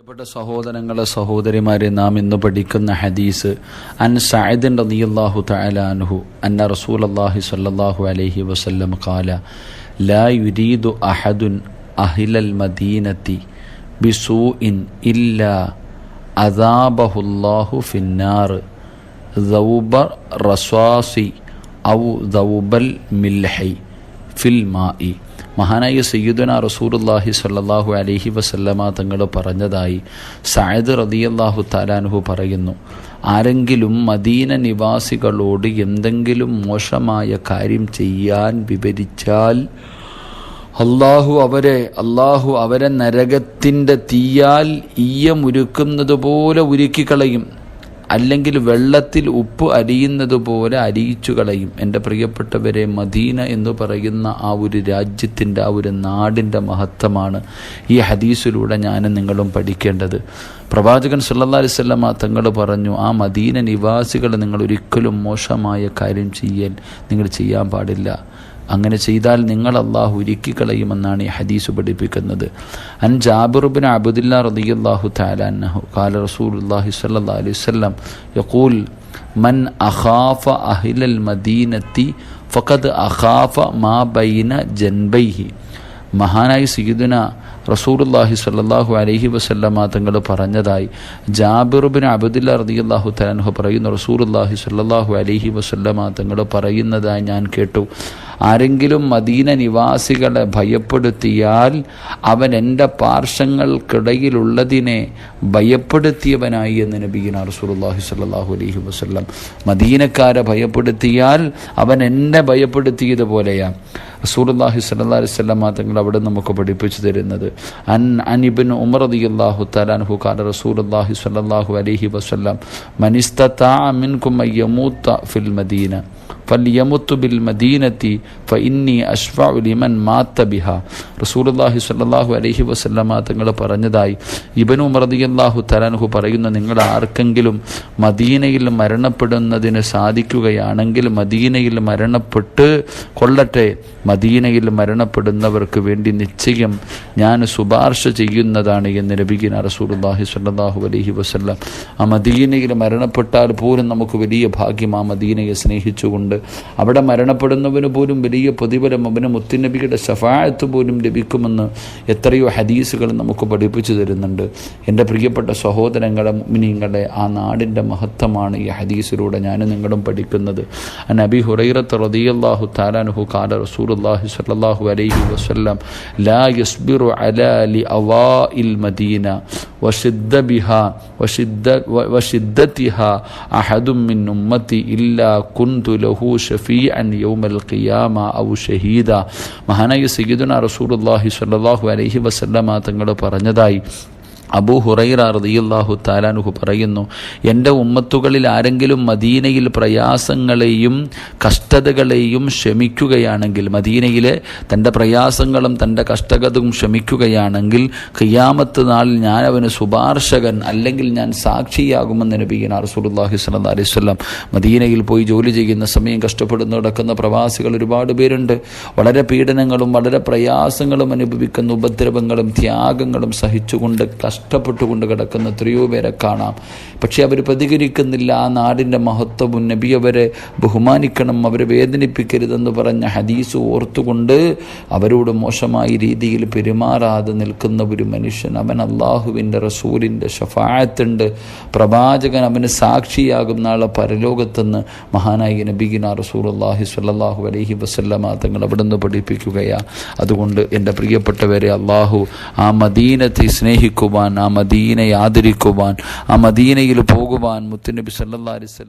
പ്രിയപ്പെട്ട സഹോദരങ്ങളെ സഹോദരിമാരെ നാം ഇന്ന് പഠിക്കുന്ന ഹദീസ് അൻ സഅദിൻ റളിയല്ലാഹു തആല അൻഹു അന്ന റസൂലല്ലാഹി സ്വല്ലല്ലാഹു അലൈഹി വസല്ലം ഖാല ലാ യുരീദു അഹദുൻ അഹ്ലൽ മദീനത്തി ബിസൂഇൻ ഇല്ലാ അദാബഹുല്ലാഹു ഫിന്നാർ ദൗബ റസ്വാസി ഔ ദൗബൽ മിൽഹൈ. ഫിൽ മായി മഹാനായ സയ്യിദുന റസൂറുല്ലാഹി സല്ലാഹു അലഹി വസല്ലമ തങ്ങൾ പറഞ്ഞതായി സഅദ് റളിയല്ലാഹു താലാനുഹു പറയുന്നു. ആരെങ്കിലും മദീന നിവാസികളോട് എന്തെങ്കിലും മോശമായ കാര്യം ചെയ്യാൻ വിവരിച്ചാൽ അള്ളാഹു അവരെ അള്ളാഹു അവരെ നരകത്തിന്റെ തീയാൽ ഈയമുരുക്കുന്നത് പോലെ ഉരുക്കിക്കളയും അല്ലെങ്കിൽ വെള്ളത്തിൽ ഉപ്പ് അരിയുന്നത് പോലെ അരിയിച്ചു കളയും. എന്റെ പ്രിയപ്പെട്ടവരെ മദീന എന്ന് പറയുന്ന ആ ഒരു രാജ്യത്തിന്റെ ആ ഒരു നാടിന്റെ മഹത്വമാണ് ഈ ഹദീസിലൂടെ ഞാനും നിങ്ങളും പഠിക്കേണ്ടത്. പ്രവാചകൻ സല്ലല്ലാഹു അലൈഹി വസല്ലമ തങ്ങൾ പറഞ്ഞു ആ മദീന നിവാസികൾ നിങ്ങൾ ഒരിക്കലും മോശമായ കാര്യം ചെയ്യാൻ നിങ്ങൾ ചെയ്യാൻ പാടില്ല. അങ്ങനെ ചെയ്താൽ നിങ്ങൾ അള്ളാഹു ഉരുക്കി കളയുമെന്നാണ് ഈ ഹദീസ് പഠിപ്പിക്കുന്നത്. അൻ ജാബിറുബിൻ അബുദില്ല റളിയല്ലാഹു തആല കാല ഖാല റസൂലുള്ളാഹി സ്വല്ലല്ലാഹു അലൈഹി യഖൂൽ മൻ അഖാഫ അഹിലൽ മദീനത്തി ഫഖദ് അഖാഫ മാ ബൈന ജൻബൈഹി. മഹാനായി സയ്യിദുന റസൂലുല്ലാഹി സ്വല്ലല്ലാഹു അലഹി വസല്ലമ തങ്ങൾ പറഞ്ഞതായി ജാബിറുബിൻ അബുദില്ല റളിയല്ലാഹു തലാൻഹു പറയുന്നു റസൂലുല്ലാഹി സ്വല്ലല്ലാഹു അലഹി വസല്ലമ തങ്ങൾ പറയുന്നതായി ഞാൻ കേട്ടു. ആരെങ്കിലും മദീന നിവാസികളെ ഭയപ്പെടുത്തിയാൽ അവൻ എന്റെ പാർശ്വങ്ങൾക്കിടയിലുള്ളതിനെ ഭയപ്പെടുത്തിയവനായി എന്ന് നബീന റസൂലുള്ളാഹി സ്വല്ലല്ലാഹു അലൈഹി വസല്ലം മദീനക്കാരെ ഭയപ്പെടുത്തിയാൽ അവൻ എന്നെ ഭയപ്പെടുത്തിയതുപോലെയാണ് റസൂലുള്ളാഹി സ്വല്ലല്ലാഹി വസല്ലം തങ്ങൾ അവിടെ നമുക്ക് പഠിപ്പിച്ചു തരുന്നത്. അൻ അനിബിൻ ഉമർ റളിയല്ലാഹു തആലാഹു ഖാല റസൂലുള്ളാഹി സ്വല്ലല്ലാഹു അലൈഹി വസല്ലം മനിസ്തതാ മിൻകും അയ്യമൂത്ത ഫിൽ മദീന. ഫല്യമുത്തു ബിൽ മദീനത്തി ഫഇന്നി അഷ്ഫഉ ലിമൻ മാത്ത ബിഹ. റസൂലുള്ളാഹി സ്വല്ലല്ലാഹു അലൈഹി വസല്ലമ തങ്ങൾ പറഞ്ഞതായി. ഇബ്നു ഉമർ റളിയല്ലാഹു തആലാഹു പറയുന്ന നിങ്ങൾ ആർക്കെങ്കിലും മദീനയിൽ മരണപ്പെടുന്നതിന് സാധിക്കുകയാണെങ്കിൽ മദീനയിൽ മരണപ്പെട്ട് കൊള്ളട്ടെ. മദീനയിൽ മരണപ്പെടുന്നവർക്ക് വേണ്ടി നിശ്ചയം ഞാൻ ശുപാർശ ചെയ്യുന്നതാണ് എന്ന് നബിഗിന റസൂലുള്ളാഹി സ്വല്ലല്ലാഹു അലൈഹി വസല്ലം. ആ മദീനയിൽ മരണപ്പെട്ടാൽ പോലും നമുക്ക് വലിയ ഭാഗ്യം ആ മദീനയെ സ്നേഹിച്ചുകൊണ്ട് അവിടെ മരണപ്പെടുന്നവന് പോലും വലിയ പ്രതിഫലം അവന് മുത്തുനബിയുടെ ശഫായത്ത് പോലും ലഭിക്കുമെന്ന് എത്രയോ ഹദീസുകൾ നമുക്ക് പഠിപ്പിച്ചു തരുന്നുണ്ട്. എന്റെ പ്രിയപ്പെട്ട സഹോദരങ്ങളെ മിനിങ്ങളെ ആ നാടിന്റെ മഹത്വമാണ് ഈ ഹദീസിലൂടെ ഞാനും നിങ്ങളും പഠിക്കുന്നത്. നബി ഹുറൈറത്ത് റളിയല്ലാഹു താലാനുഹു കാല റസൂലുള്ളാഹി സ്വല്ലല്ലാഹു അലൈഹി വസല്ലം ലാ യസ്ബിറു അലാ ലി അവാഇൽ മദീന. وشد بها وشد وشدتها أحد من أمتي إلا كنت له شفيعا يوم القيامة أو شهيدا മഹാനായ സയ്യിദുന റസൂലുള്ളാഹി സ്വല്ലല്ലാഹു അലൈഹി വസല്ലമ തങ്ങൾ പറഞ്ഞതായി അബൂ ഹുറൈറ റളിയല്ലാഹു താലാനുഹു പറയുന്നു എന്റെ ഉമ്മത്തുകളിൽ ആരെങ്കിലും മദീനയിൽ പ്രയാസങ്ങളെയും കഷ്ടതകളെയും ക്ഷമിക്കുകയാണെങ്കിൽ മദീനയിലെ തന്റെ പ്രയാസങ്ങളും തന്റെ കഷ്ടതയും ക്ഷമിക്കുകയാണെങ്കിൽ ഖിയാമത്ത് നാളിൽ ഞാൻ അവന് ശുപാർശകൻ അല്ലെങ്കിൽ ഞാൻ സാക്ഷിയാകുമെന്ന് നബീന സ്വല്ലല്ലാഹു അലൈഹി വസല്ലം മദീനയിൽ പോയി ജോലി ചെയ്യുന്ന സമയം കഷ്ടപ്പെടുന്ന നടക്കുന്ന പ്രവാസികൾ ഒരുപാട് പേരുണ്ട്. വളരെ പീഡനങ്ങളും വളരെ പ്രയാസങ്ങളും അനുഭവിക്കുന്ന ഉപദ്രവങ്ങളും ത്യാഗങ്ങളും സഹിച്ചുകൊണ്ട് കഷ്ടപ്പെട്ടുകൊണ്ട് കിടക്കുന്ന എത്രയോ പേരെ കാണാം. പക്ഷേ അവർ പ്രതികരിക്കുന്നില്ല. ആ നാടിന്റെ മഹത്വവും നബി അവരെ ബഹുമാനിക്കണം അവരെ വേദനിപ്പിക്കരുതെന്ന് പറഞ്ഞ ഹദീസ് ഓർത്തുകൊണ്ട് അവരോട് മോശമായ രീതിയിൽ പെരുമാറാതെ നിൽക്കുന്ന ഒരു മനുഷ്യൻ അവൻ അള്ളാഹുവിന്റെ റസൂലിന്റെ ഷഫായത്തുണ്ട് പ്രവാചകൻ അവന് സാക്ഷിയാകും നാളെ പരലോകത്തെന്ന് മഹാനായി നബിഗിന റസൂൽ അള്ളാഹി സ്വല്ലല്ലാഹു അലഹി വസ്ല്ലാ തങ്ങൾ അവിടെ നിന്ന് പഠിപ്പിക്കുകയാണ് അതുകൊണ്ട് എന്റെ പ്രിയപ്പെട്ടവരെ അള്ളാഹു ആ മദീനത്തെ സ്നേഹിക്കുവാൻ ആ മദീനയെ ആദരിക്കുവാൻ ആ മദീനയിൽ പോകുവാൻ മുത്തുനബി സല്ലല്ലാഹു അലൈഹി വസല്ലം